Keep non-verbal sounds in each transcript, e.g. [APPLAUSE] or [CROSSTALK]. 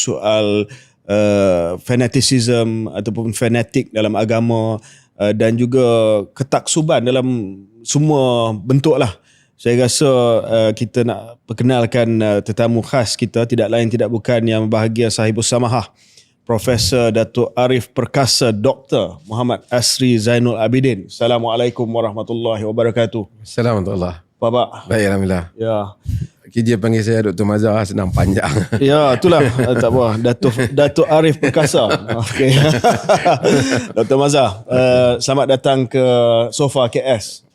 soal uh, fanaticism ataupun fanatik dalam agama uh, dan juga ketaksuban dalam semua bentuk lah. Saya rasa uh, kita nak perkenalkan uh, tetamu khas kita tidak lain tidak bukan yang bahagia sahibus samahah Profesor Datuk Arif Perkasa Dr. Muhammad Asri Zainul Abidin. Assalamualaikum warahmatullahi wabarakatuh. Assalamualaikum. Apa khabar? Baik, Alhamdulillah. Ya. Kerja panggil saya Dr. Mazhar senang panjang. [LAUGHS] Ya, itulah. Uh, tak apa. Datuk Datuk Arif Perkasa. Okey. [LAUGHS] Dr. Mazhar, uh, selamat datang ke Sofa KS.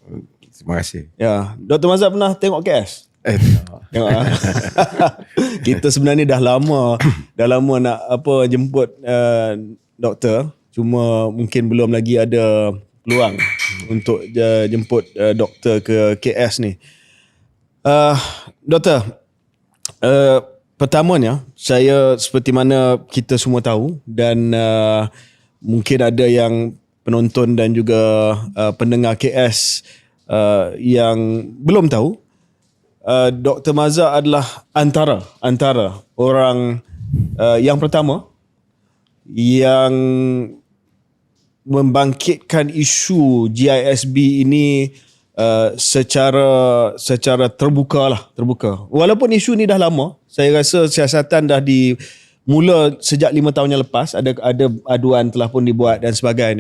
Terima kasih. Ya, Dr. Mazhar pernah tengok KS? Eh, Tengok ah. [LAUGHS] Kita sebenarnya dah lama dah lama nak apa jemput uh, doktor cuma mungkin belum lagi ada peluang untuk uh, jemput uh, doktor ke KS ni. Uh, doktor, uh, pertamanya saya seperti mana kita semua tahu dan uh, mungkin ada yang penonton dan juga uh, pendengar KS uh, yang belum tahu uh, Dr. Mazhar adalah antara antara orang uh, yang pertama yang membangkitkan isu GISB ini uh, secara secara terbuka lah terbuka. Walaupun isu ni dah lama saya rasa siasatan dah di mula sejak lima tahun yang lepas ada ada aduan telah pun dibuat dan sebagainya